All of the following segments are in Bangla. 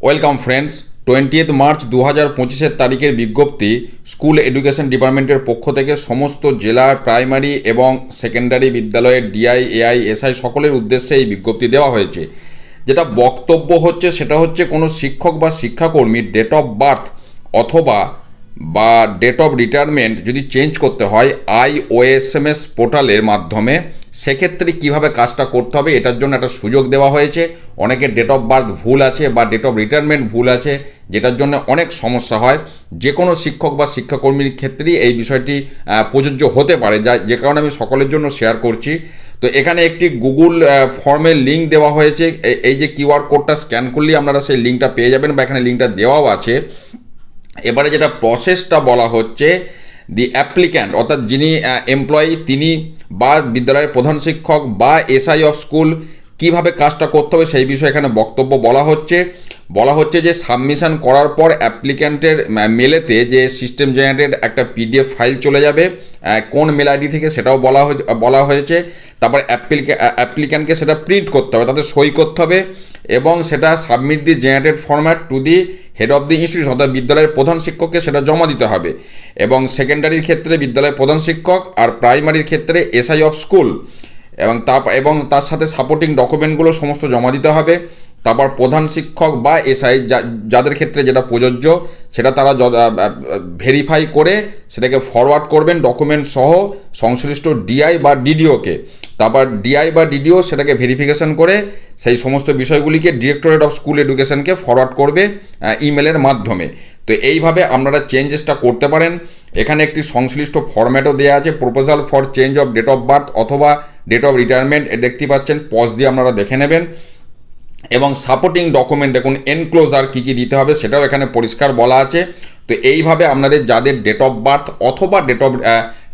ওয়েলকাম ফ্রেন্ডস টোয়েন্টিয়েথ মার্চ দু হাজার পঁচিশের তারিখের বিজ্ঞপ্তি, স্কুল এডুকেশন ডিপার্টমেন্টের পক্ষ থেকে সমস্ত জেলার প্রাইমারি এবং সেকেন্ডারি বিদ্যালয়ের ডিআই, এআই, এসআই সকলের উদ্দেশ্যে এই বিজ্ঞপ্তি দেওয়া হয়েছে। যেটা বক্তব্য হচ্ছে সেটা হচ্ছে কোনো শিক্ষক বা শিক্ষাকর্মীর ডেট অফ বার্থ অথবা বা ডেট অফ রিটায়ারমেন্ট যদি চেঞ্জ করতে হয় আই ওএসএমএস পোর্টালের মাধ্যমে সেক্ষেত্রে কীভাবে কাজটা করতে হবে এটার জন্য একটা সুযোগ দেওয়া হয়েছে। অনেকের ডেট অফ বার্থ ভুল আছে বা ডেট অফ রিটায়ারমেন্ট ভুল আছে, যেটার জন্য অনেক সমস্যা হয়। যে কোনো শিক্ষক বা শিক্ষাকর্মীর ক্ষেত্রেই এই বিষয়টি প্রযোজ্য হতে পারে। যা, যে কারণে আমি সকলের জন্য শেয়ার করছি। তো এখানে একটি গুগল ফর্মের লিঙ্ক দেওয়া হয়েছে। এই যে কিউআর কোডটা স্ক্যান করলেই আপনারা সেই লিঙ্কটা পেয়ে যাবেন বা এখানে লিঙ্কটা দেওয়াও আছে। এবারে যেটা প্রসেসটা বলা হচ্ছে দি অ্যাপ্লিক্যান্ট অর্থাৎ যিনি এমপ্লয়ি তিনি বা বিদ্যালয়ের প্রধান শিক্ষক বা এসআই অফ স্কুল কীভাবে কাজটা করতে হবে সেই বিষয়ে এখানে বক্তব্য বলা হচ্ছে। বলা হচ্ছে যে, সাবমিশন করার পর অ্যাপ্লিক্যান্টের মেলেতে যে সিস্টেম জেনারেটেড একটা পিডিএফ ফাইল চলে যাবে কোন মেল আইডি থেকে সেটাও বলা বলা হয়েছে। তারপর অ্যাপ্লিক্যান্টকে সেটা প্রিন্ট করতে হবে, তাতে সই করতে হবে। এবং সেটা submit the generated format to the head of the institution অর্থাৎ বিদ্যালয়ের প্রধান শিক্ষককে সেটা জমা দিতে হবে। এবং সেকেন্ডারির ক্ষেত্রে বিদ্যালয়ের প্রধান শিক্ষক আর প্রাইমারির ক্ষেত্রে এসআই অফ স্কুল এবং তা এবং তার সাথে সাপোর্টিং ডকুমেন্টগুলো সমস্ত জমা দিতে হবে। তারপর প্রধান শিক্ষক বা এসআই যাদের ক্ষেত্রে যেটা প্রযোজ্য, সেটা তারা ভেরিফাই করে সেটাকে ফরওয়ার্ড করবেন ডকুমেন্ট সহ সংশ্লিষ্ট ডিআই বা ডিডিওকে তারপর ডিআই বা ডিডিও সেটাকে ভেরিফিকেশন করে সেই সমস্ত বিষয়গুলিকে ডিরেক্টরেট অফ স্কুল এডুকেশনকে ফরওয়ার্ড করবে ইমেলের মাধ্যমে। তো এইভাবে আপনারা চেঞ্জেসটা করতে পারেন। এখানে একটি সংশ্লিষ্ট ফরম্যাটও দেওয়া আছে proposal for change of date of birth অথবা ডেট অফ রিটায়ারমেন্ট দেখতে পাচ্ছেন পজ দিয়ে আপনারা দেখে নেবেন। এবং সাপোর্টিং ডকুমেন্ট দেখুন এনক্লোজার কী কী দিতে হবে, সেটাও এখানে পরিষ্কার বলা আছে। তো এইভাবে আপনাদের যাদের ডেট অফ বার্থ অথবা date of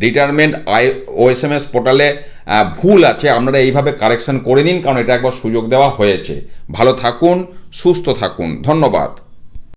retirement I OSMS পোর্টালে ভুল আছে, আপনারা এইভাবে কারেকশন করে নিন, কারণ এটা একবার সুযোগ দেওয়া হয়েছে। ভালো থাকুন, সুস্থ থাকুন। ধন্যবাদ।